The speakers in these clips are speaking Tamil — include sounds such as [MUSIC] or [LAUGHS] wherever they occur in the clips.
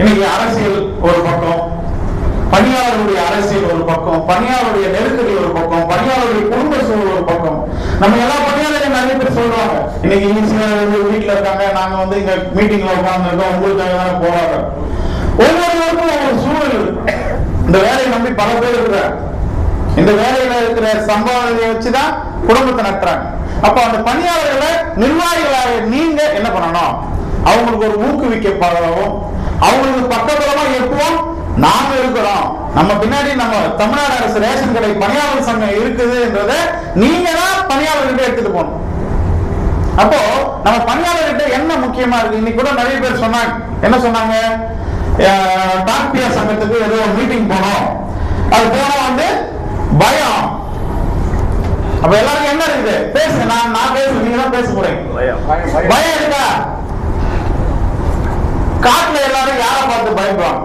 இன்னைக்கு அரசியல் ஒரு பக்கம் பணியாளருடைய அரசியல் ஒரு பக்கம் பணியாளருடைய நெருக்கடி ஒரு பக்கம் பணியாளருடைய குடும்ப சூழல் ஒரு பக்கம். நம்ம எல்லா பணியாளர்கள் நிறைய பேர் சொல்றாங்க. இன்னைக்கு ஈஸியா வீட்டுல இருக்காங்க நாங்க வந்து இங்க மீட்டிங்ல உட்காந்துருக்கோம் உங்களுக்காக தானே போராடுறோம். ஒவ்வொருவருக்கும் ஒரு சூழல் இந்த வேலையை நம்பி பல பேர் இருக்கிறாங்க. இந்த வேலையில இருக்கிற சம்பாவனையை வச்சுதான் குடும்பத்தை நடத்துறாங்க. அப்ப அந்த பணியாளர்களை நிர்வாகிகளாக நீங்க என்ன பண்ணணும்? அவங்களுக்கு ஒரு ஊக்குவிக்கப்படவும் அவங்களுக்கு பக்கபலமா எப்பவும் நாம இருக்கிறோம். நம்ம பின்னாடி நம்ம தமிழ்நாடு அரசு ரேஷன் கடை பணியாளர் சங்கம் இருக்குதுன்றத நீங்க தான் பணியாளர்கிட்ட எடுத்துட்டு போகணும். அப்போ நம்ம பணியாளர்கிட்ட என்ன முக்கியமா இருக்கு? இன்னைக்கு கூட நிறைய பேர் சொன்னாங்க. என்ன சொன்னாங்க? டாக்டியா சங்கத்துக்கு ஏதோ மீட்டிங் போனோம். அது போனா வந்து பயம். அப்ப எல்லாருக்கும் என்ன இருக்குது? பேசுங்க நான் நான் பேசுறேன். நீங்க தான் பேச போறீங்க பயம் இருக்கா? காட்டுல எல்லாரும் யாரை பார்த்து பயப்படுவாங்க?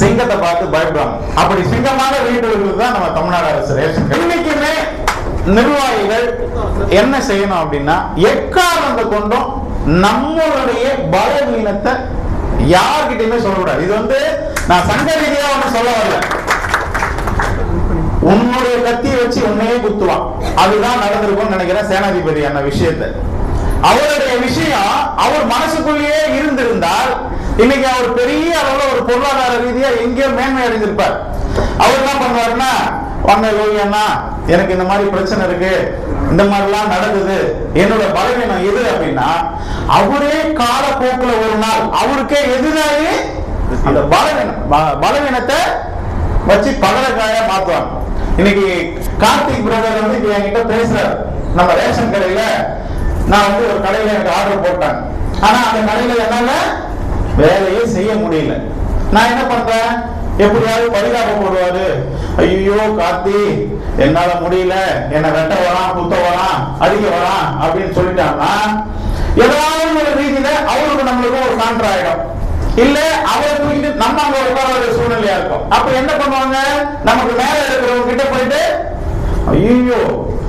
சிங்கத்தை பார்த்து பயப்படுவாங்க. அப்படி சிங்கமான வீடுகளுக்கு தான் நம்ம தமிழ்நாடு அரசு ரேஷன் இன்னைக்குமே நிர்வாகிகள் என்ன செய்யணும் அப்படின்னா எக்காரணத்தை கொண்டும் நம்மளுடைய பலவீனத்தை யார்கிட்டயுமே சொல்லக்கூடாது. இது வந்து நான் சங்க ரீதியா ஒண்ணு சொல்ல வரல. உன்னுடைய கத்தியை வச்சு உன்னையே குத்துவான். அதுதான் நடந்திருக்கும்னு நினைக்கிறேன் சேனாதிபதி அந்த விஷயத்தை. அவருடைய விஷயம் அவர் மனசுக்குள்ளேயே இருந்திருந்தால் இன்னைக்கு அவர் பெரிய அளவுல ஒரு பொருளாதார ரீதியா எங்கேயோ மேன்மை அடைந்திருப்பார். அவர் என்ன பண்ணுவாருன்னா வாங்க யோகியண்ணா எனக்கு இந்த மாதிரி பிரச்சனை இருக்கு. இந்த மாதிரிலாம் நடக்குது என்னோட பலவீனம் எது அப்படின்னா அவரே காலப்போக்குல ஒரு நாள் அவருக்கே எதிராகி அந்த பலவீனம் பலவீனத்தை வச்சு பகலக்காயா மாத்துவாங்க. இன்னைக்கு கார்த்திக் பிரதர் வந்து இப்ப என்கிட்ட பேசுறாரு. நம்ம ரேஷன் கடையில நான் வந்து ஒரு கடையில எனக்கு ஆர்டர் போட்டேன் ஆனா அந்த கடையில என்னால வேலையே செய்ய முடியல. நான் என்ன பண்றேன்? எப்படியாவது பரிதாபம் போடுவாரு. ஐயோ கார்த்தி என்னால முடியல. என்ன வெட்ட வரான் குத்த வரான் அடிக்க வரான் அப்படின்னு சொல்லிட்டாங்கன்னா ஏதாவது ஒரு ரீதியில அவருக்கு நம்மளுக்கு ஒரு கான்ட்ரா ஆயிடும். இல்ல அவரை தூக்கிட்டு நம்ம அங்க உட்கார சூழ்நிலையா இருக்கும். அப்ப என்ன பண்ணுவாங்க? நமக்கு மேல இருக்கிறவங்க கிட்ட போயிட்டு ஐயோ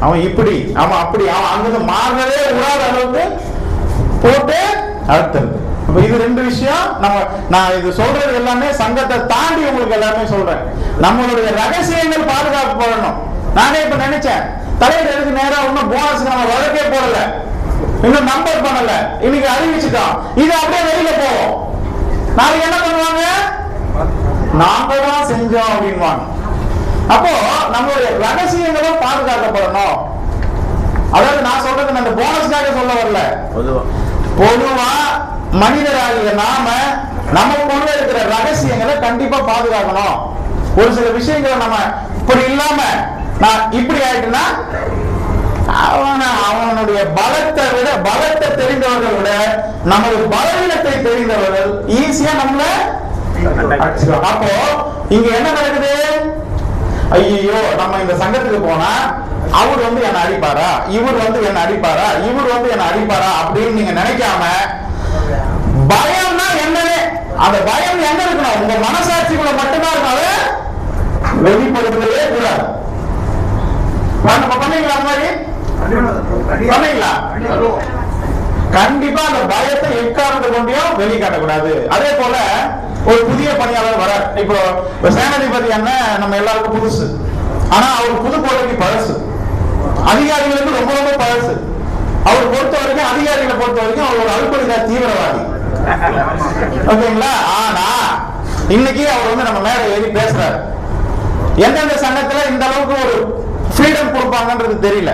அவன் இப்படி அவன் அப்படி அவன் அங்கிருந்து மாறவே விடாத அளவுக்கு போட்டு அழுத்தது இது ரெண்டு விஷயம். நம்ம நான் இது சொல்றது எல்லாமே சங்கத்தை தாண்டி உங்களுக்கு எல்லாமே சொல்றேன். நம்மளுடைய ரகசியங்கள் பாதுகாக்கப்படணும் நானே இப்ப நினைச்சேன். தலைவர் எதுக்கு நேரா ஒன்னும் போனஸ் நம்ம வழக்கே போடல. இன்னும் நம்பர் பண்ணல. இன்னைக்கு அறிவிச்சுட்டோம். இது அப்படியே வெளியில போவோம். நாளைக்கு என்ன பண்ணுவாங்க? நாங்க தான் செஞ்சோம் அப்படின்வாங்க. அப்போ நம்மளுடைய ரகசியங்களும் பாதுகாக்கப்படணும். அதாவது நான் சொல்றது இந்த போனஸ்க்காக சொல்ல வரல. பொதுவா. மனிதராகிய நாம நமக்குள்ள இருக்கிற ரகசியங்களை கண்டிப்பா பாதுகாக்கணும். ஒரு சில விஷயங்களை நம்ம இப்படி இல்லாம நான் இப்படி ஆயிட்டுனா அவன அவனுடைய பலத்தை விட பலத்தை தெரிந்தவர்களை விட நமது பலவீனத்தை தெரிந்தவர்கள் ஈஸியா நம்மள. அப்போ இங்க என்ன நடக்குது? ஐயோ நம்ம இந்த சங்கத்துக்கு போனா அவர் வந்து என்ன அடிப்பாரா? இவர் வந்து என்ன அடிப்பாரா? இவர் வந்து என்ன அடிப்பாரா? அப்படின்னு நீங்க நினைக்காம பயம்னா என்னன்னு அந்த பயம் எங்க இருக்கணும்? உங்க மனசாட்சிக்குள்ள மட்டும்தான் இருக்கும் அதை வெளிப்படுத்தவே கூடாது. பண்ணீங்களா அந்த மாதிரி? பண்ணீங்களா? கண்டிப்பா அந்த பயத்தை எக்காரணத்தை கொண்டையும் வெளிக்காட்டக்கூடாது. அதே போல ஒரு புதிய பணியாளர் வர இப்போ சேனாதிபதி என்ன நம்ம எல்லாருக்கும் புதுசு. ஆனா அவர் புது புதுக்கோட்டைக்கு பழசு. அதிகாரிகளுக்கு ரொம்ப ரொம்ப பழசு. அவர் பொறுத்த வரைக்கும் அதிகாரிகளை பொறுத்த வரைக்கும் அவர் ஒரு அழுப்படிதா தீவிரவாதி. ஓகேங்களா? ஆனா இன்னைக்கு அவர் வந்து நம்ம மேல ஏறி பேசுறாரு. எந்தெந்த சங்கத்துல இந்த அளவுக்கு ஒரு ஃப்ரீடம் கொடுப்பாங்கன்றது தெரியல.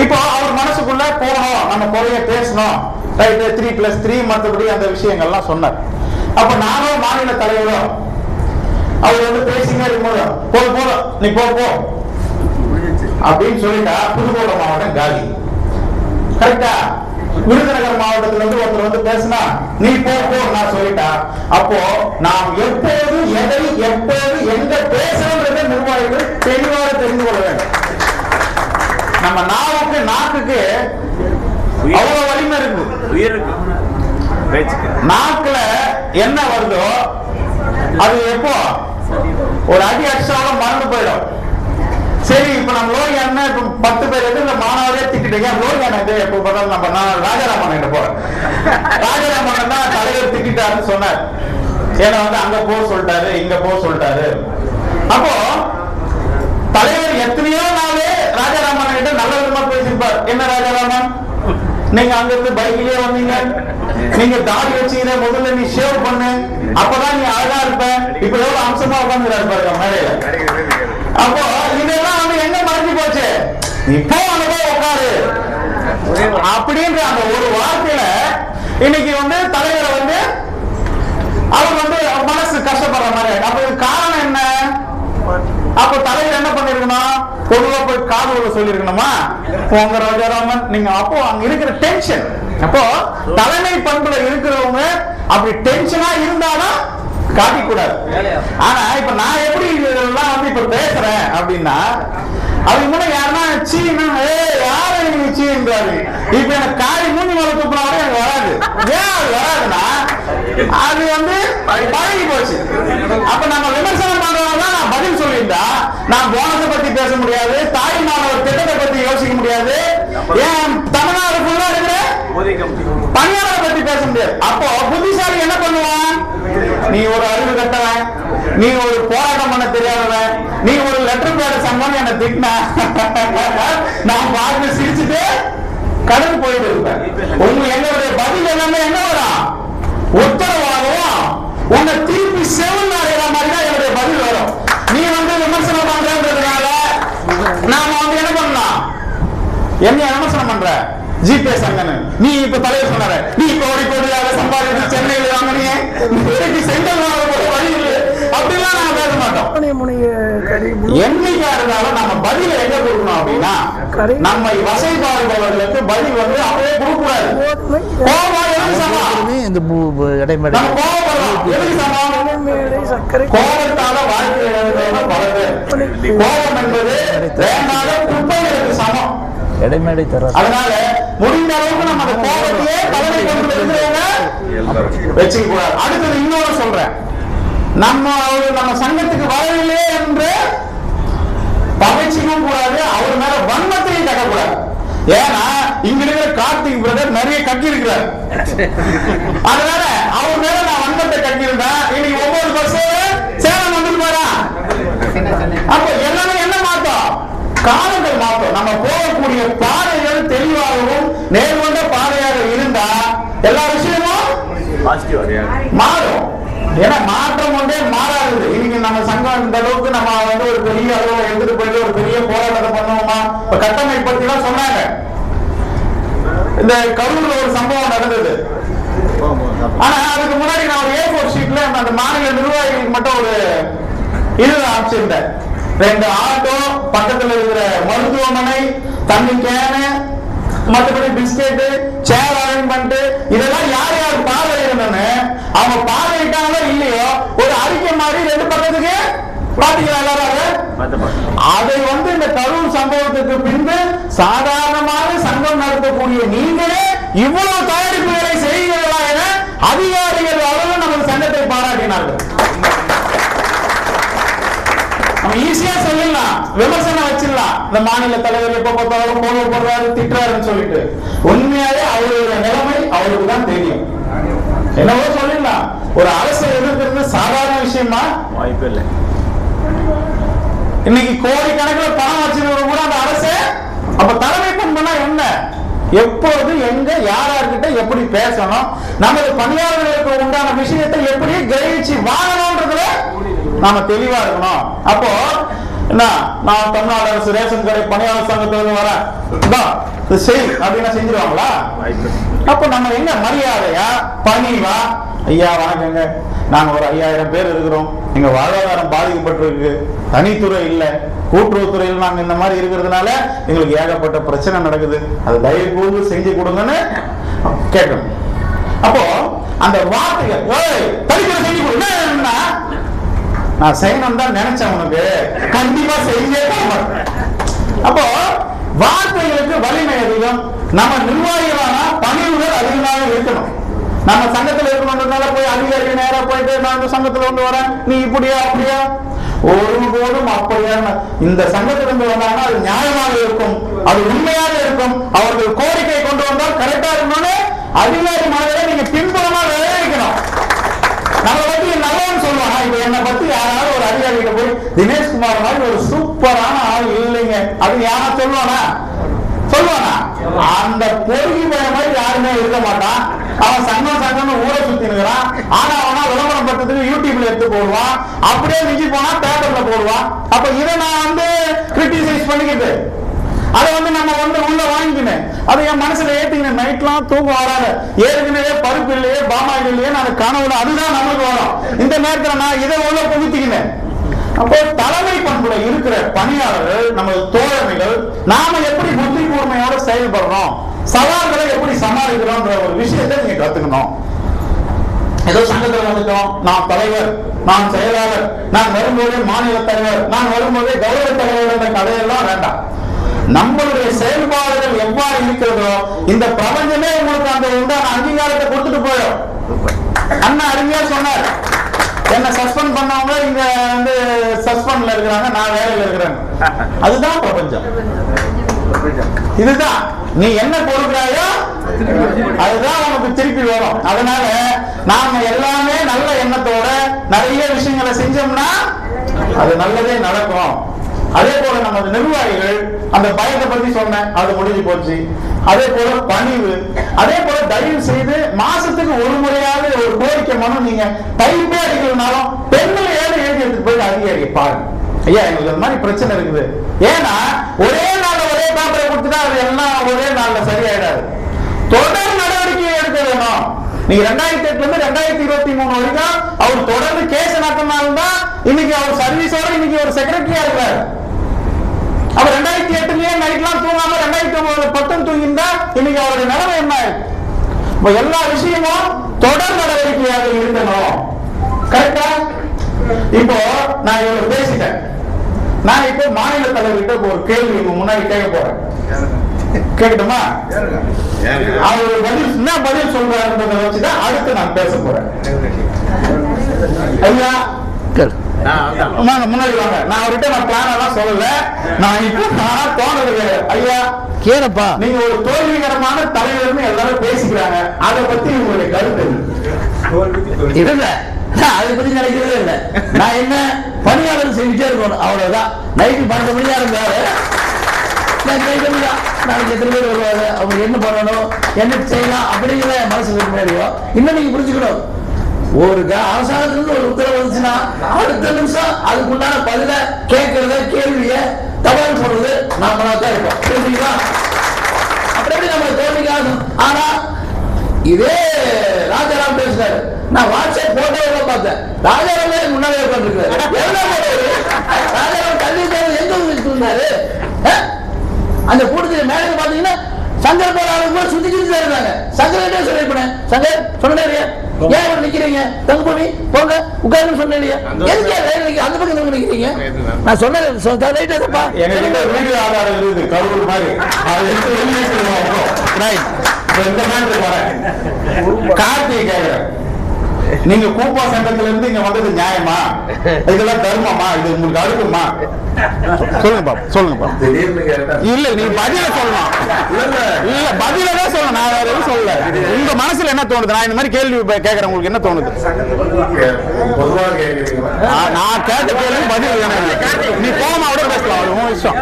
இப்போ அவர் மனசுக்குள்ள போகணும் நம்ம குறைய பேசணும். ரைட்டு த்ரீ பிளஸ் த்ரீ மற்றபடி அந்த விஷயங்கள்லாம் சொன்னார். அப்ப நானும் மாநில தலைவரும் அவர் வந்து பேசிங்க இருக்கும்போது போ போதும் நீ போ போ. அப்படின்னு சொல்லிட்டா புதுக்கோட்டை மாவட்டம் காலி. கரெக்டா விருதுநகர் மாவட்டத்துல இருந்து ஒருத்தர் வந்து பேசினா நீ போ போ நான் சொல்லிட்டா. அப்போ நாம் எப்போது எதை எப்போது எங்க பேசணுன்றதை நிர்வாகிகள் தெளிவாக தெரிந்து கொள்ள வேண்டும். நம்ம நாவுக்கு நாக்குக்கு அவ்வளவு வலிமை இருக்கு. உயிர் இருக்கு. பேச்சுக்கு. நாக்குல என்ன வருதோ அது எப்போ? ஒரு அடி அடிச்சாலும் மறந்து போயிடும். சரி இப்ப நம்ம லோகி அண்ணன் இப்ப பத்து பேர் எதிர்ல மாணவரே திட்டிட்டீங்க. லோகி அண்ணன் எப்போ பார்த்தாலும் நம்ம நான் ராஜாராமன் கிட்ட போறேன். ராஜாராமன் தான் தலைவர் திட்டாருன்னு சொன்னார். ஏன்னா வந்து அங்க போக சொல்லிட்டாரு இங்க போக சொல்லிட்டாரு. அப்போ தலைவர் எத்தனையோ கிட்ட நல்ல விதமா பேசியிருப்பார். என்ன ராஜாராமன்? நீங்க அங்க இருந்து பைக்லயே வந்தீங்க. நீங்க தாடி வச்சீங்க முதல்ல நீ ஷேவ் பண்ணு. அப்பதான் நீ அழகா இருப்ப. இப்ப எவ்வளவு அம்சமா உட்காந்துறாரு பாருங்க மேடையில. அப்போ இதெல்லாம் வந்து எங்க மறைஞ்சு போச்சு? இப்போ அங்க உட்காரு. அப்படின்ற அந்த ஒரு வார்த்தையில இன்னைக்கு வந்து தலைவரை வந்து அவர் வந்து அவர் மனசு கஷ்டப்படுற மாதிரி அப்ப இதுக்கு காரணம் என்ன அப்ப தலைவர் என்ன பண்ணிருக்கணும்? பொதுவா போய் காதல சொல்லிருக்கணுமா? உங்க ராஜாராமன் நீங்க அப்போ அங்க இருக்கிற டென்ஷன் அப்போ தலைமை பண்புல இருக்கிறவங்க அப்படி டென்ஷனா இருந்தாலும் காட்டிக் கூடாது ஆனா இப்ப நான் எப்படி இதெல்லாம் வந்து இப்ப பேசுறேன் அப்படின்னா அதுக்கு முன்னாடி யாருன்னா சீனா ஏ யாரு நீங்க சீன்றாரு இப்ப எனக்கு காரி மூஞ்சி மேல துப்புனாவே எனக்கு வராது. ஏன் அது வராதுன்னா அது வந்து பழகி போச்சு அப்ப நம்ம விமர்சனம் பண்றவங்க நான் பதில் சொல்லியிருந்தா நான் போனஸை பத்தி பேச முடியாது தாய் மாணவர் திட்டத்தை பத்தி யோசிக்க முடியாது ஏன் தமிழ்நாடு ஃபுல்லா இருக்கிற பணியாளரை பத்தி பேச முடியாது அப்போ புத்திசாலி என்ன பண்ணுவான் நீ ஒரு அறிவு கட்டவன் நீ ஒரு போராட்டம் பண்ண தெரியாதவன் நீ ஒரு லெட்டர் பேட சம்பவம் என்ன திட்டின. நான் பார்த்து சிரிச்சுட்டு கடந்து போயிட்டு இருப்பேன். உங்க என்னுடைய பதில் எல்லாமே என்ன வரும்? உத்தரவாதம்? உன்னை திருப்பி செவன் அடைகிற மாதிரி தான் என்னுடைய பதில் வரும். நீ வந்து விமர்சனம் பண்றதுனால நாம வந்து என்ன பண்ணலாம்? என்ன விமர்சனம் பண்ற? ஜிபே சங்கன் நீ இப்ப தலைவர் சொன்னார. நீ கோடி கோடியாக சம்பாதிச்சு சென்னையில் வாங்கினீங்க சென்ற மாட்டோம் முனைய என்னைக்கா இருந்தாலும் நம்ம பதில எங்க கொடுக்கணும் அப்படின்னா நம்மை வசைபாடுபவர்களுக்கு பதில் வந்து அப்படியே கொடுக்க கூடாது கோதுமை கோபம் எதுக்கு சமம் எல்லாருமே இந்த இடைமேடை கோபத்தால வாழ்க்கை கோபம் என்பது வேண்டாத குப்பைகளுக்கு சமம். இடைமேடை தர அதனால முடிந்த அளவுக்கு நம்ம அந்த கோபத்தையே தலைமை கொண்டு வச்சுக்க கூடாது அடுத்தது இன்னொரு சொல்றேன். நம்ம அவரு நம்ம சங்கத்துக்கு வரவில்லையே என்று பகைச்சிக்கவும் கூடாது அவர் மேல வன்மத்தையும் கட்டக்கூடாது ஏன்னா இங்க இருக்கிற கார்த்திக் பிரதர் நிறைய கட்டி இருக்கிறார் அதனால அவர் மேல நான் வன்மத்தை கட்டியிருந்தேன் இன்னைக்கு ஒவ்வொரு பஸ் சேலம் வந்துட்டு போறா. அப்ப எல்லாமே என்ன மாத்தோம் காலங்கள் மாத்தோம் நம்ம போகக்கூடிய பாதைகள் தெளிவாகவும் நேர்கொண்ட பாதையாக இருந்தா எல்லா விஷயமும் மாறும். ஏன்னா மாற்றம் ஒன்றே மாறாது இன்னைக்கு நம்ம சங்கம் இந்த அளவுக்கு நம்ம வந்து ஒரு பெரிய அளவுல எடுத்துட்டு போயிட்டு ஒரு பெரிய போராட்டத்தை பண்ணுவோமா? இப்ப கட்டமைப்பு பத்தி எல்லாம் சொன்னாங்க. இந்த கரூர்ல ஒரு சம்பவம் நடந்தது. ஆனா அதுக்கு முன்னாடி நான் ஒரு ஏ ஃபோர் ஷீட்ல அந்த மாநில நிர்வாகிகளுக்கு மட்டும் ஒரு இது அமைச்சிருந்தேன். ரெண்டு ஆட்டோ பக்கத்துல இருக்கிற மருத்துவமனை தண்ணி கேனு மற்றபடி பிஸ்கெட் சேர் அரேஞ்ச்மெண்ட் இதெல்லாம் யார் யார் பார்வையிடணும்னு அவங்க பார்வையிட்டாங்களோ இல்லையோ ஒரு அறிக்கை மாதிரி ரெண்டு பக்கத்துக்கு பாத்தீங்களா எல்லாரும் அதை? வந்து இந்த கரூர் சம்பவத்துக்கு பின்பு சாதாரணமாக சங்கம் நடத்தக்கூடிய நீங்களே இவ்வளவு தயாரிப்புகளை செய்கிறீர்களா என அதிகாரிகள் அளவு நமது சங்கத்தை பாராட்டினார்கள். நம்ம ஈஸியா சொல்லலாம் விமர்சனம் வச்சிடலாம். இந்த மாநில தலைவர் எப்ப பார்த்தாலும் போன போடுறாரு திட்டுறாருன்னு சொல்லிட்டு. உண்மையாவே அவருடைய நிலைமை அவருக்கு தான் தெரியும். என்னவோ சொல்லிடலாம். ஒரு அரசை எதிர்க்கிறது சாதாரண விஷயமா? வாய்ப்பு இல்லை. இன்னைக்கு கோடிக்கணக்கில் பணம் வச்சிருக்கிறவங்க கூட அந்த அரசு அப்ப தலைமை பண்புனா என்ன? எப்போது எங்க யார் யார்கிட்ட எப்படி பேசணும்? நமது பணியாளர்களுக்கு உண்டான விஷயத்தை எப்படி கிரகிச்சு வாங்கணும்ன்றதுல நாம தெளிவா இருக்கணும். அப்போ என்ன நான் தமிழ்நாடு அரசு ரேஷன் கடை பணியாளர் சங்கத்திலிருந்து வரேன். இந்தா, செய் அப்படின்னா செஞ்சிருவாங்களா? வாய்ப்பு இல்லை. அப்ப நம்ம என்ன மரியாதையா பணிவா? ஐயா வணக்கங்க. நாங்க ஒரு ஐயாயிரம் பேர் இருக்கிறோம். எங்க வாழ்வாதாரம் பாதிக்கப்பட்டிருக்கு. தனித்துறை இல்லை. கூட்டுறவுத்துறையில் நாங்க இந்த மாதிரி இருக்கிறதுனால எங்களுக்கு ஏகப்பட்ட பிரச்சனை நடக்குது. அது தயவு கூர்ந்து செஞ்சு கொடுங்கன்னு கேட்கணும் அப்போ அந்த வார்த்தைகள் "ஏய், செஞ்சு என்னன்னா நான் செய்யணும் தான் நினைச்சேன் உனக்கு. கண்டிப்பா செஞ்சே அப்போ வார்த்தைகளுக்கு வலிமை அதிகம். நம்ம நிர்வாகிகளான பணிவுகள் அதிகமாக இருக்கணும். நம்ம சங்கத்தில் இருக்கணுன்றதுனால போய் அதிகாரிகள் நேரம் போயிட்டு நான் இந்த சங்கத்துல வந்து வரேன் நீ இப்படியா அப்படியா? ஒருபோதும் அப்படியா? இந்த சங்கத்திலிருந்து வந்தாங்கன்னா அது நியாயமாக இருக்கும். அது உண்மையாக இருக்கும். அவர்கள் கோரிக்கை கொண்டு வந்தால் கரெக்டா இருக்கணும்னு அதிகாரி மாதிரி நீங்க பின்புறமா விளைவிக்கணும் நம்ம பத்தி நல்லவன் சொல்லுவாங்க. இப்ப என்னை பத்தி யாராவது ஒரு அதிகாரிகிட்ட போய் தினேஷ்குமார் மாதிரி ஒரு சூப்பரான ஆள் அது யாரா சொல்லுவானா? சொல்லுவானா? அந்த பொறுகி பய மாதிரி யாருமே இருக்க மாட்டான். அவன் சங்கம் சங்கம்னு ஊரை சுத்தி இருக்கிறான் ஆனா அவனா விளம்பரம் பட்டத்துக்கு யூடியூப்ல எடுத்து போடுவான். அப்படியே மிஞ்சி போனா பேப்பர்ல போடுவான். அப்ப இதை நான் வந்து கிரிட்டிசைஸ் பண்ணிக்கிட்டு அதை வந்து நம்ம வந்து உள்ள வாங்கிக்கினேன். அதை என் மனசுல ஏத்திக்கினேன். நைட்லாம் தூக்கம் வராது. ஏற்கனவே பருப்பு இல்லையே பாமாயில் இல்லையே நான் கனவுல அதுதான் நமக்கு வரும். இந்த நேரத்துல நான் இதை உள்ள புகுத்திக்கினேன். அப்போ தலைமை பண்புல இருக்கிற பணியாளர்கள் நமது தோழமைகள் நாம எப்படி புத்தி கூர்மையோட செயல்படுறோம் சவால்களை எப்படி சமாளிக்கிறோம்ன்ற ஒரு விஷயத்தை நீங்க கத்துக்கணும். ஏதோ சங்கத்தில் வந்துட்டோம். நான் தலைவர் நான் செயலாளர் நான் வரும்போதே மாநில தலைவர் நான் வரும்போதே கௌரவ தலைவர் என்ற கதையெல்லாம் வேண்டாம். நம்மளுடைய செயல்பாடுகள் எவ்வாறு இருக்கிறதோ இந்த பிரபஞ்சமே உங்களுக்கு அந்த உண்டான அங்கீகாரத்தை கொடுத்துட்டு போயிடும். அண்ணா அருமையா சொன்னார். என்ன சஸ்பெண்ட் பண்ணவங்க இங்க வந்து சஸ்பெண்ட்ல இருக்கிறாங்க நான் வேலையில இருக்கிறேன். [LAUGHS] அதுதான் பிரபஞ்சம். இதுதான். நீ என்ன கொடுக்கிறாயோ அதுதான் உனக்கு திருப்பி வரும். அதனால நாம எல்லாமே நல்ல எண்ணத்தோட நிறைய விஷயங்களை செஞ்சோம்னா அது நல்லதே நடக்கும். அதே போல நமது நிர்வாகிகள் அந்த பயத்தை பத்தி சொன்னேன் அது முடிஞ்சு போச்சு. அதே போல பணிவு அதே போல தயவு செய்து மாசத்துக்கு ஒரு முறையாவது ஒரு கோரிக்கை மனம் நீங்க டைப்பே அடிக்கிறதுனாலும் பெண்கள் ஏழு எழுதி எடுத்துட்டு போய் அதிகாரி பாருங்க. ஐயா எங்களுக்கு அந்த மாதிரி பிரச்சனை இருக்குது. ஏன்னா ஒரே நாள்ல ஒரே பேப்பரை கொடுத்துட்டா அது எல்லாம் ஒரே நாள்ல சரியாயிடாது. தொடர் நடவடிக்கை எடுக்க வேணும். நீங்க ரெண்டாயிரத்தி எட்டுல இருந்து ரெண்டாயிரத்தி இருபத்தி மூணு வரைக்கும் அவர் தொடர்ந்து கேஸ் நடத்தினால்தான் இன்னைக்கு அவர் சர்வீஸோட இன்னைக்கு ஒரு செக்ரட்டரியா இருக்காரு. அப்ப ரெண்டாயிரத்தி எட்டுலயே நைட்லாம் தூங்காம ரெண்டாயிரத்தி ஒன்பதுல பத்தும் தூங்கிருந்தா இன்னைக்கு அவருடைய நிலைமை என்ன? இப்ப எல்லா விஷயமும் தொடர் நடவடிக்கையாக இருக்கணும் கரெக்டா இப்போ நான் இவ்வளவு பேசிட்டேன். நான் இப்போ மாநில தலைவர்கிட்ட ஒரு கேள்வி முன்னாடி கேட்க போறேன். கேட்கட்டுமா? அவர் பதில் என்ன பதில் சொல்றாருன்றதை வச்சுதான் அடுத்து நான் பேச போறேன். ஐயா கேளு. வாங்க முன்னாடி வாங்க. நான் அவர்கிட்ட நான் பிளான் எல்லாம் சொல்லல. நான் இப்போ நான் தோணது. ஐயா கேளப்பா. நீங்க ஒரு தோல்விகரமான தலைவர்னு எல்லாரும் பேசிக்கிறாங்க. அதை பத்தி உங்களுடைய கருத்து என்ன? இல்ல அதை பத்தி நினைக்கிறதே இல்ல. நான் என்ன பணியாளர் செஞ்சுட்டே இருக்கணும். அவ்வளவுதான். நைட்டு பன்னெண்டு மணியா இருந்தாரு நாளைக்கு எத்தனை பேர் வருவாங்க? அவங்க என்ன பண்ணணும்? என்ன செய்யலாம்? அப்படிங்கிற மனசுக்கு முன்னாடியோ இன்னும் நீங்க புரிஞ்சுக்கணும். ஒரு க- அரசாங்கத்துல ஒரு உத்தரவு வந்துச்சுன்னா அடுத்த நிமிஷம் அதுக்குண்டான பதில கேட்கறத கேள்விய தபால் போடுறது நாமளா தான் இருப்போம். புரிஞ்சுங்களா? அப்படி எப்படி நம்ம தோல்விக்காகும் ஆனா இதே ராஜாராம் பேசுறாரு. நான் வாட்ஸ்அப் போட்டோல பார்த்தேன். ராஜாராமே முன்னாலே உட்காந்துருக்காரு ராஜாராம் கல்வி தேர்வு எங்க உங்களுக்கு இருந்தாரு அந்த கூட்டத்தில் மேலே பாத்தீங்கன்னா சங்கர் ஆளுங்க கூட சுத்தி சுத்தி இருந்தாங்க சங்கர் சொல்லிருப்பேன் சங்கர் சொன்னே இல்லையா ஏன் இவர் நிக்கிறீங்க? தங்கபூமி போங்க உட்காருன்னு சொன்னேன் எதுக்கு நிக்க அந்த பக்கம் நிக்கிறீங்க? நான் சொன்னேன் ரைட்டா தப்பா? எங்ககிட்ட வீடியோ ஆதாரம் இருக்குது கரூர் மாதிரி. அதை எடுத்து வெளியே சொல்லுவோம் ரைட் இந்த வரேன் கார்த்திகை நீங்க கூப்பா சங்கத்துல இருந்து இங்க வந்தது நியாயமா? இதெல்லாம் தர்மமா? இது உங்களுக்கு அடுக்குமா சொல்லுங்க பாப்பா சொல்லுங்க பாப்பா இல்ல நீ பதில சொல்லலாம் இல்ல பதில தான் சொல்லணும். நான் வேற எதுவும் சொல்லல. உங்க மனசுல என்ன தோணுது? நான் இந்த மாதிரி கேள்வி கேக்குறேன். உங்களுக்கு என்ன தோணுது? நான் நான் கேட்ட கேள்வி பதில். நீ போகாம கூட பேசலாம். உன் இஷ்டம்.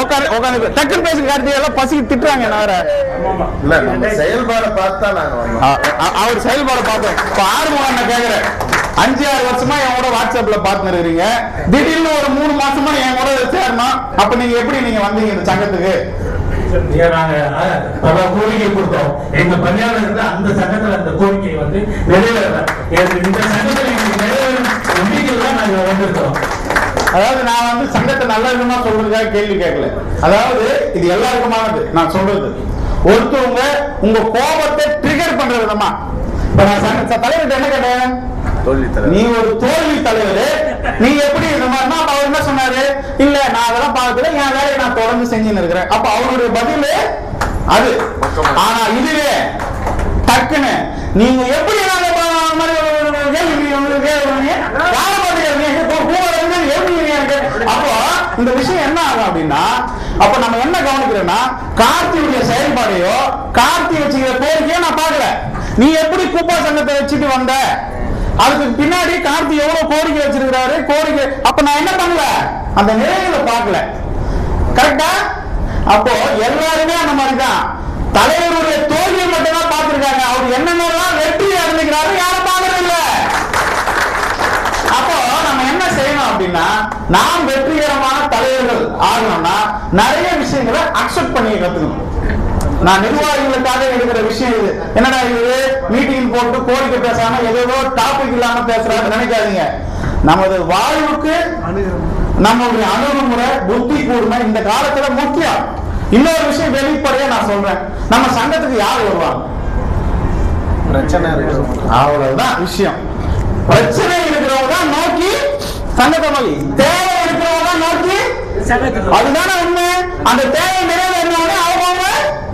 உட்காந்து உட்காந்து டக்குன்னு பேசுங்க கார்த்திகை எல்லாம் பசிக்கு திட்டுறாங்க என்ன வேற? இல்ல செயல்பாடை பார்த்தா நாங்க அவர் செயல்பாடு பார்த்தோம் இப்ப ஆறுமுகம் நான் கேக்குறேன். அஞ்சு ஆறு வருஷமா என் கூட வாட்ஸ்அப்ல பார்த்து திடீர்னு ஒரு மூணு மாசமா என் கூட சேரணும். அப்ப நீங்க எப்படி நீங்க வந்தீங்க இந்த சங்கத்துக்கு? கோரிக்கை கொடுத்தோம் எங்க பணியாளர் இருந்த அந்த சங்கத்துல அந்த கோரிக்கை வந்து நிறைவேறல இந்த சங்கத்துல நிறைவேறும் நம்பிக்கையில் தான் நாங்க வந்திருக்கிறோம். அதாவது நான் வந்து சங்கத்தை நல்ல விதமா சொல்றதுக்காக கேள்வி கேட்கல. அதாவது இது எல்லாருக்குமானது. நான் சொல்றது. ஒருத்தவங்க உங்க கோபத்தை ட்ரிகர் பண்ற விதமா. இப்ப நான் தலைவர்கிட்ட என்ன கேட்டேன்? நீ ஒரு தோல்வி தலைவர். நீ எப்படி இந்த அப்ப அவர் என்ன சொன்னாரு? இல்ல நான் அதெல்லாம் பார்க்கல என் வேலையை நான் தொடர்ந்து செஞ்சுன்னு இருக்கிறேன். அப்ப அவருடைய பதில் அது. ஆனா இதுவே டக்குன்னு நீங்க எப்படி நாங்க மாதிரி அப்போ இந்த விஷயம் என்ன ஆகும் அப்படின்னா அப்ப நம்ம என்ன கவனிக்கிறோம்னா கார்த்தியுடைய செயல்பாடையோ கார்த்தி வச்சுக்கிற கோரிக்கையோ நான் பார்க்கல. நீ எப்படி கூப்பா சங்கத்தை வச்சுட்டு வந்த? அதுக்கு பின்னாடி கார்த்தி எவ்வளவு கோரிக்கை வச்சிருக்கிறாரு? கோரிக்கை அப்ப நான் என்ன பண்ணல அந்த நிலைகளை பார்க்கல. கரெக்டா அப்போ எல்லாருமே அந்த மாதிரிதான். தலைவருடைய தோல்வியை மட்டும் தான் பார்த்திருக்காங்க. அவர் என்னென்னலாம் வெற்றி அடைஞ்சுக்கிறாரு யாரும் பார்க்கறது இல்ல அப்போ நம்ம என்ன செய்யணும் அப்படின்னா நாம் வெற்றிகரமான தலைவர்கள் ஆகணும்னா நிறைய விஷயங்களை அக்செப்ட் பண்ணி கத்துக்கணும். நான் நிர்வாகிகளுக்காக எடுக்கிற விஷயம் இது. என்னடா இது? மீட்டிங் போட்டு கோரிக்கை பேசாம ஏதோ டாபிக் இல்லாம பேசுறாங்க நினைக்காதீங்க. நமது வாழ்வுக்கு நம்மளுடைய அணுகுமுறை புத்தி கூர்மை இந்த காலத்துல முக்கியம். இன்னொரு விஷயம் வெளிப்படையா நான் சொல்றேன். நம்ம சங்கத்துக்கு யார் வருவாங்க? பிரச்சனை அவ்வளவுதான் விஷயம். பிரச்சனை இருக்கிறவங்க தான் நோக்கி சங்கத்தை நோக்கி தேவை இருக்கிறவங்க தான் நோக்கி அதுதானே உண்மை. அந்த தேவை அவங்க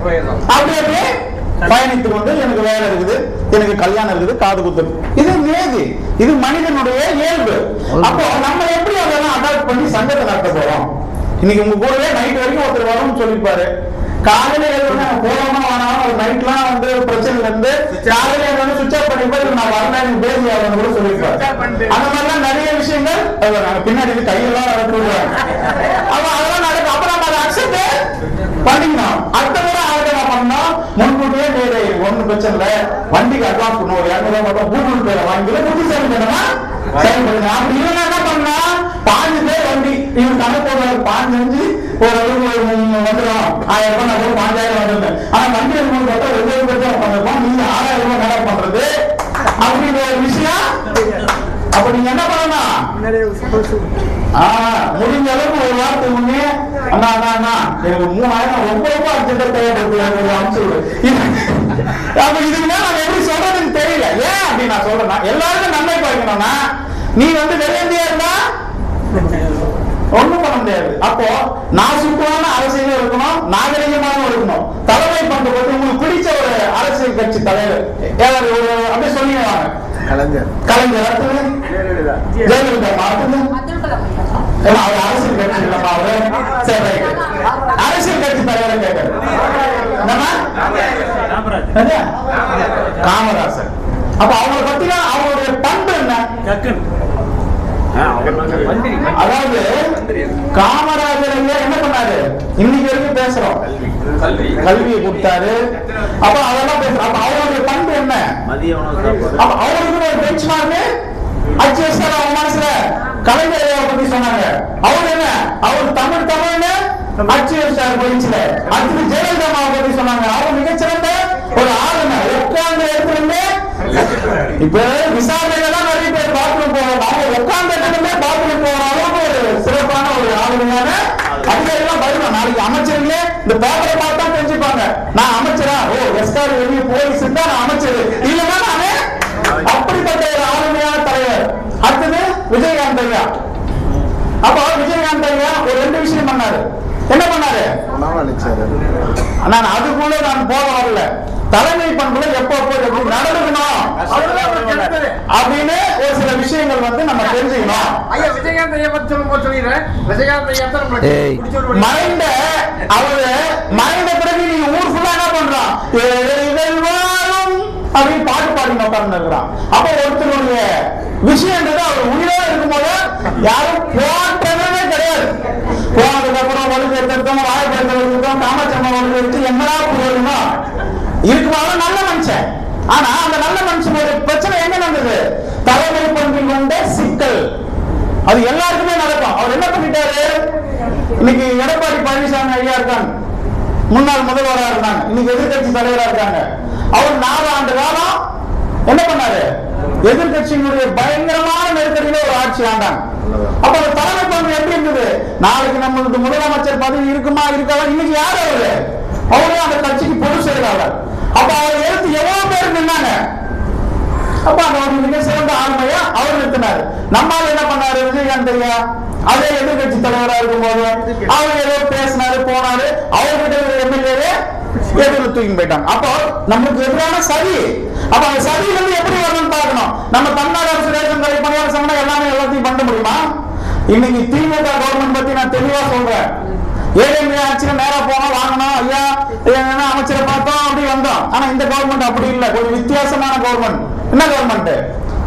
அப்படி அப்படியே பயணித்து கொண்டு எனக்கு வேலை இருக்குது எனக்கு கல்யாணம் இருக்குது காது குத்து இது நேதி இது மனிதனுடைய இயல்பு. அப்போ நம்ம எப்படி அதெல்லாம் அடாப்ட் பண்ணி சங்கத்தை நடத்த போறோம்? இன்னைக்கு உங்க கூடவே நைட் வரைக்கும் ஒருத்தர் வரும்னு சொல்லிப்பாரு. காலையில போனோமா வேணாம் ஒரு நைட்லாம் வந்து பிரச்சனை இருந்து காலையில எழுந்து சுவிட்ச் ஆஃப் பண்ணி போய் நான் பேசி ஆகணும் கூட சொல்லியிருப்பாரு அந்த மாதிரிலாம் நிறைய விஷயங்கள் பின்னாடி கையெல்லாம் அப்ப அதெல்லாம் நடக்கும் அப்புறம் நம்ம அதை அக்செப்ட் பண்ணிக்கணும் அடுத்த முறை அவங்க என்ன பண்ணணும் முன்கூட்டியே நீங்க ஒண்ணு பிரச்சனை இல்ல. வண்டிக்கு அட்வான்ஸ் பண்ணுவோம் ஒரு இரநூறு ரூபாய் மட்டும் கூகுள் பேல வாங்கி புத்தி சரி பண்ணுமா சரி பண்ணுங்க அப்படி இல்லைன்னா என்ன பண்ணா? பாஞ்சு பேர் வண்டி இவன் கணக்கு பாஞ்சு ஒரு வந்துடும். ஆயிரம் ரூபாய் நான் பாஞ்சாயிரம் வந்துருந்தேன். ஆனா வண்டி எடுக்கணும் பார்த்தா வெவ்வேறு பிரச்சனை பண்ணிருக்கோம் நீங்க ஆறாயிரம் ரூபாய் கணக்கு பண்றது. அப்படிங்கிற ஒரு விஷயம். அப்ப நீங்க என்ன ஆ, முடிஞ்ச அளவுக்கு ஒரு வாரத்துக்கு முன்னே அண்ணா அண்ணா அண்ணா. எனக்கு மூணாயிரம் ரொம்ப ரொம்ப அர்ஜென்டா தேவைப்படுது. அனுப்பிச்சு அப்ப இதுக்கு மேல நான் எப்படி சொல்றதுன்னு தெரியல. ஏன் அப்படி நான் சொல்றேன்னா எல்லாருக்கும் நன்மை பாய்க்கணும்னா நீ வந்து வெளியந்தியா இருந்தா? ஒண்ணும் பண்ண முடியாது. அப்போ நாசுக்கான அரசியலும் இருக்கணும் நாகரிகமாகவும் இருக்கணும். தலைமை பண்பு பத்தி உங்களுக்கு பிடிச்ச ஒரு அரசியல் கட்சி தலைவர். ஒரு அப்படியே சொல்லிங்க வாங்க கலைஞர் கலைஞர் ஜெயலலிதா. அடுத்தது? ஏன்னா, அவர் அரசியல் கட்சி இல்லப்பா அவரு? சரி. அரசியல் கட்சி தலைவரை கேட்கறது? காமராசர். அப்ப அவங்களை பத்தி அவங்களுடைய பண்பு என்ன? அதாவது காமராஜர் என்ன பண்ணாரு? இன்னைக்கு வரைக்கும் பேசுறோம். கல்வியை கொடுத்தாரு. அப்ப அதெல்லாம் பேசுறோம். அப்ப அவருடைய பண்பு என்ன? அவருக்கு ஒரு பெஞ்ச் மார்க் அச்சு வச்சாரு கலைஞர் பத்தி சொன்னாங்க. அவர் என்ன? அவர் தமிழ் தமிழ்னு அச்சு வச்சாரு அடுத்து ஜெயலலிதா அம்மாவை பத்தி சொன்னாங்க. அவர் மிகச்சிறந்த ஒரு ஆளுங்க உட்கார்ந்த இடத்துல இப்ப விசாரணைகள்லாம் நிறைய பேர் பாத்ரூம் போவாங்க அவங்க உட்கார்ந்த இடத்துல பாத்ரூம் போற அளவுக்கு ஒரு சிறப்பான ஒரு ஆளுமையான அதிகாரிகள் பதிலும் நாளைக்கு அமைச்சர்களே இந்த பார்த்தா தெரிஞ்சுப்பாங்க நான் அமைச்சரா ஓ எஸ்கார் வெளியே போலீஸ் தான் நான் அமைச்சர் இல்லைன்னா நானு அப்படிப்பட்ட ஒரு ஆளுமையான தலைவர் அடுத்தது விஜயகாந்த் ஐயா அப்போ விஜயகாந்த் ஐயா ஒரு ரெண்டு விஷயம் பண்ணாரு. என்ன பண்ணாரு? நான் அதுக்குள்ள நான் போக வரல. தலைமை பண்புல எப்போ போய் எப்படி நடந்துக்கணும். அப்படின்னு ஒரு சில விஷயங்கள் வந்து நம்ம தெரிஞ்சுக்கணும். ஐயா விஜயகாந்த் ஐயா பத்தி சொல்லும் போது சொல்லிடுறேன். விஜயகாந்த் ஐயா தான் நம்மளுக்கு. மறைந்த அவரு மறைந்த பிறகு நீங்க ஊர் ஃபுல்லா என்ன பண்றான்? அப்படின்னு பாட்டு பாடி உட்கார்ந்து இருக்கிறான். அப்ப ஒருத்தருடைய விஷயன்றது அவர் உயிரோட இருக்கும்போது யாரும் போட்டதே கிடையாது போனதுக்கு அப்புறம் ஒழுங்கு எடுத்துட்டோம் வாழைப்பழத்தை எடுத்துட்டோம் காமாட்சம்மா ஒழுங்கு எடுத்து என்னடா இருக்குமாலும் நல்ல மனுஷன். ஆனா அந்த நல்ல மனுஷன் ஒரு பிரச்சனை எங்க நடந்தது? தலைமை பண்பு கொண்ட சிக்கல். அது எல்லாருக்குமே நடக்கும். அவர் என்ன பண்ணிட்டாரு? இன்னைக்கு எடப்பாடி பழனிசாமி ஐயா இருக்காங்க. முன்னாள் முதல்வராக இருந்தாங்க. இன்னைக்கு எதிர்கட்சி தலைவராக இருக்காங்க. அவர் நாலு ஆண்டு காலம் என்ன பண்ணாரு? எதிர்கட்சியினுடைய பயங்கரமான நெருக்கடியில ஒரு ஆட்சி ஆண்டாங்க. அப்ப அந்த தலைமை பங்கு எப்படி இருந்தது? நாளைக்கு நம்மளுக்கு முதலமைச்சர் பதவி இருக்குமா இருக்காதா? இன்னைக்கு யார் அவரு? அவரே அந்த கட்சிக்கு பொது செயலாளர். அப்ப அவர் எடுத்து எவ்வளவு பேர் நின்னாங்க? அப்ப அந்த ஒரு மிக சிறந்த ஆளுமையா அவர் நிறுத்தினாரு. நம்மால் என்ன பண்ணாரு? விஜயகாந்த் ஐயா அதே எதிர்கட்சி தலைவரா இருக்கும்போது அவர் ஏதோ பேசினாரு போனாரு. அவர்கிட்ட எம்எல்ஏ எதிர்த்து தூக்கி போயிட்டாங்க. அப்போ நமக்கு எதிரான சதி. அப்ப அந்த சதி வந்து எப்படி வரணும்னு பார்க்கணும்? நம்ம தமிழ்நாடு அரசு ரேஷன் கடை பணியாளர் சங்கம் எல்லாமே எல்லாத்தையும் பண்ண முடியுமா? இன்னைக்கு திமுக கவர்மெண்ட் பத்தி நான் தெளிவா சொல்றேன். ஏழை ஆட்சியில் நேரா போனோம் வாங்கணும். ஐயா என்ன அமைச்சரை பார்த்தோம் அப்படி வந்தோம். ஆனா இந்த கவர்மெண்ட் அப்படி இல்லை. கொஞ்சம் வித்தியாசமான கவர்மெண்ட் என்ன கவர்மெண்ட்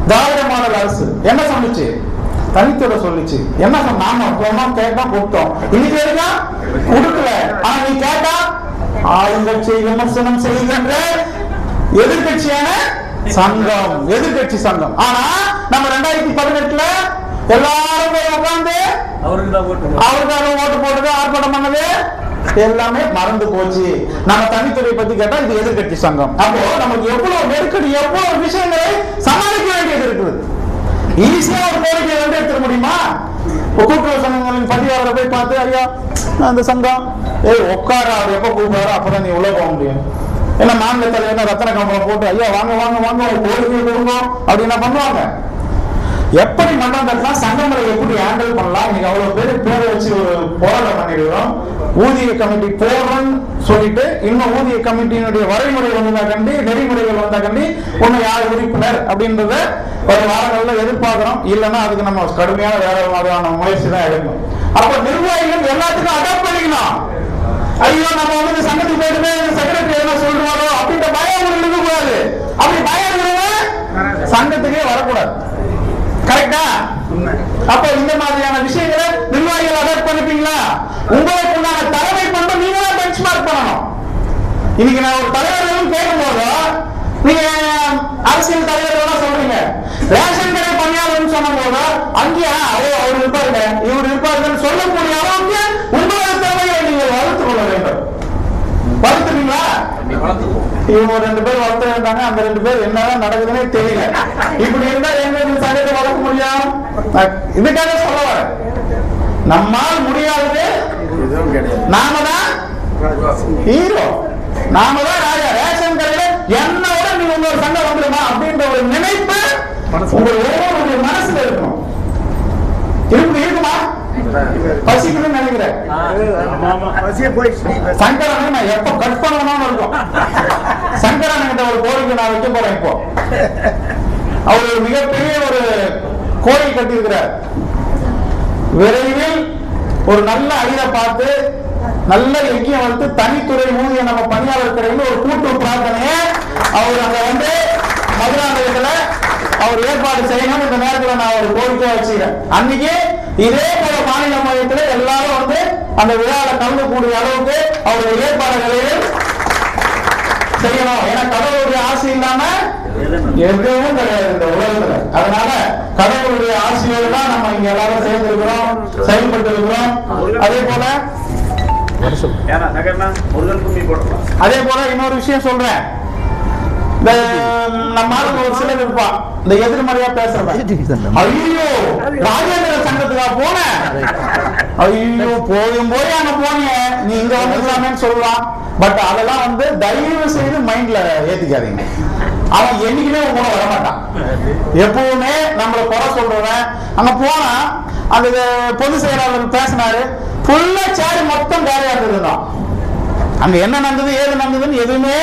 திராவிட மாடல் அரசு. என்ன சமைச்சு தனித்துறை சொல்லுச்சு. என்ன சொன்ன? நாம போனோம் கேட்டோம் கொடுத்தோம் இன்னைக்கு வரைக்கும் கொடுக்கல. ஆனா நீ கேட்டா ஆளுங்கட்சியை விமர்சனம் செய்கின்ற எதிர்கட்சியான சங்கம். எதிர்கட்சி சங்கம். ஆனா நம்ம ரெண்டாயிரத்தி பதினெட்டுல எல்லாரும் போய் உட்கார்ந்து அவருக்காக ஓட்டு போட்டது ஆர்ப்பாட்டம் பண்ணது எல்லாமே மறந்து போச்சு. நம்ம தனித்துறை பத்தி கேட்டா இது எதிர்கட்சி சங்கம். அப்போ நமக்கு எவ்வளவு நெருக்கடி எவ்வளவு விஷயங்களை சமாளிக்க வேண்டியது இருக்குது. ஈஸியா ஒரு கோரிக்கையை வந்து எடுத்துட முடியுமா? இப்போ கூட்டுறவு சங்கங்களின் பதிவாளரை போய் பார்த்து ஐயா அந்த சங்கம் ஏய் உட்கார அவர் எப்போ கூப்பிடுறாரோ அப்பதான் நீ உள்ள போக முடியும். ஏன்னா மாநில தலைவர் ரத்தன கம்பளம் போட்டு ஐயா வாங்க வாங்க வாங்க ஒரு கோரிக்கை கொடுங்க அப்படி என்ன பண்ணுவாங்க? எப்படி மன்றம் சங்கங்களை எப்படி ஹேண்டில் பண்ணலாம்? இன்னைக்கு அவ்வளவு பேர் பேரை வச்சு ஒரு போராட்டம் பண்ணிடுறோம் ஊதிய கமிட்டி போடுறோம்னு சொல்லிட்டு இன்னும் ஊதிய கமிட்டியினுடைய வரைமுறை வந்ததா கண்டி நெறிமுறைகள் வந்தா கண்டி ஒண்ணு யார் உறுப்பினர் அப்படின்றத ஒரு வாரங்கள்ல எதிர்பார்க்கிறோம். இல்லைன்னா அதுக்கு நம்ம கடுமையான வேற மாதிரியான முயற்சி தான் எடுக்கணும். அப்ப நிர்வாகிகள் எல்லாத்துக்கும் அடாப்ட் பண்ணிக்கணும். ஐயோ நம்ம வந்து இந்த சங்கத்துக்கு போயிட்டு இந்த செக்ரட்டரி என்ன சொல்றாரோ அப்படின்ற பயம் உங்களுக்கு இருக்கக்கூடாது அப்படி பயம் சங்கத்துக்கே வரக்கூடாது. கரெக்டா அப்ப இந்த மாதிரியான விஷயங்களை நிர்வாகிகள் அடாப்ட் பண்ணிப்பீங்களா? உங்களுக்கு உண்டான தலைமை பண்பு நீங்க தான் பெஞ்ச் மார்க் பண்ணணும். இன்னைக்கு நான் ஒரு தலைவர்களும் கேட்கும்போது நீங்க அரசியல் தலைவர்கள் சொல்றீங்க. ரேஷன் கடை பணியாளர்னு சொன்ன போது அங்கேயா அவர் இருப்பாருங்க இவர் இருப்பாருன்னு சொல்லக்கூடிய அளவுக்கு உங்களோட திறமையை நீங்கள் வளர்த்துக் கொள்ள வேண்டும் வளர்த்துறீங்களா இவங்க ரெண்டு பேர் வளர்த்து இருந்தாங்க அந்த ரெண்டு பேர் என்னதான் நடக்குதுன்னே தெரியல. இப்படி இருந்தா எங்க இந்த சங்கத்தை வளர்க்க முடியும்? இதுக்காக சொல்ல வர நம்மால் முடியாதது நாம தான் ஹீரோ நாம தான் ராஜா. ரேஷன் கடையில என்னோட நீங்க இன்னொரு சங்கம் வந்துருமா அப்படின்ற ஒரு நினைப்பு உங்க ஒவ்வொரு மனசுல இருக்கும் இருக்கு பசிக்கணும்னு நினைக்கிறேன். சங்கரனை நான் எப்ப கட் பண்ணணும்னு இருக்கும்? சங்கரன் கிட்ட ஒரு கோரிக்கை நான் வைக்க போறேன் இப்போ. அவர் ஒரு மிகப்பெரிய ஒரு கோயில் கட்டியிருக்கிறார். விரைவில் ஒரு நல்ல ஐயா பார்த்து நல்ல யஜ்யம் வளர்த்து தனித்துறை ஊதிய நம்ம பணியாளர் துறையில் ஒரு கூட்டு பிரார்த்தனையை அவர் அங்க வந்து மதுராந்தகத்துல அவர் ஏற்பாடு செய்யணும் இந்த நேரத்துல நான் ஒரு கோரிக்கை வச்சுக்கிறேன். அன்னைக்கு இதே போல மாநில மையத்துல எல்லாரும் வந்து அந்த விழாவில் கலந்துக்கூடிய அளவுக்கு அவருடைய ஏற்பாடுகளையும் செய்யணும். ஏன்னா கடவுளுடைய ஆசை இல்லாம எதுவும் கிடையாது இந்த உலகத்துல. அதனால கடவுளுடைய ஆசையோடு தான் நம்ம இங்க எல்லாரும் சேர்ந்து இருக்கிறோம் செயல்பட்டு இருக்கிறோம் அதே போல அதே போல இன்னொரு விஷயம் சொல்றேன். இந்த நம்ம ஆளுங்க ஒரு சிலர் இருப்பா. இந்த எதிர்மறையா பேசுறவன். ஐயோ ராஜேந்திர சங்கத்துக்கா போன? ஐயோ போயும் போய் அங்க போனீங்க நீ இங்க வந்துக்கலாமேன்னு சொல்லலாம் பட் அதெல்லாம் வந்து தயவு செய்து மைண்ட்ல ஏத்திக்காதீங்க. அவன் என்னைக்குமே உங்க கூட வரமாட்டான். எப்பவுமே நம்மள குறை சொல்றவன். அங்க போனா அந்த பொது செயலாளர் பேசினாரு. ஃபுல்லா சேர் மொத்தம் காலியா இருந்ததுதான். அங்க என்ன நடந்தது ஏது நடந்ததுன்னு எதுவுமே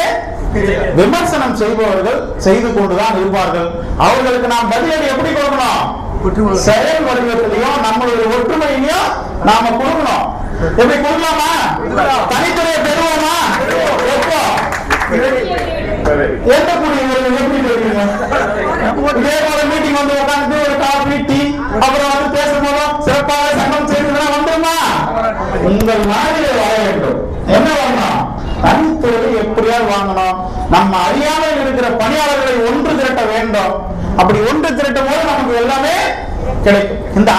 விமர்சனம் செய்பவர்கள் செய்து கொண்டுதான் இருப்பார்கள். அவர்களுக்கு நாம் பதிலடி எப்படி கொடுக்கணும்? செயல் வடிவத்திலையும் நம்மளுடைய ஒற்றுமையிலையும் நாம கொடுக்கணும். எப்படி கொடுக்கலாமா? தனித்துறையை பெறுவோமா? எப்போ? எந்த கூடியவர்கள் எப்படி பெறுவீங்க? இதே போல மீட்டிங் வந்து உட்கார்ந்து ஒரு காஃபி டீ அப்புறம் வந்து பேசும்போதும் சிறப்பாக சங்கம் வந்துருமா? உங்கள் மாதிரி வரணும் தனித்துறை எப்படியாவது வாங்கணும். நம்ம அறியாமல் இருக்கிற பணியாளர்களை ஒன்று திரட்ட வேண்டும். அப்படி ஒன்று திரட்டும் போது நமக்கு எல்லாமே கிடைக்கும். இந்த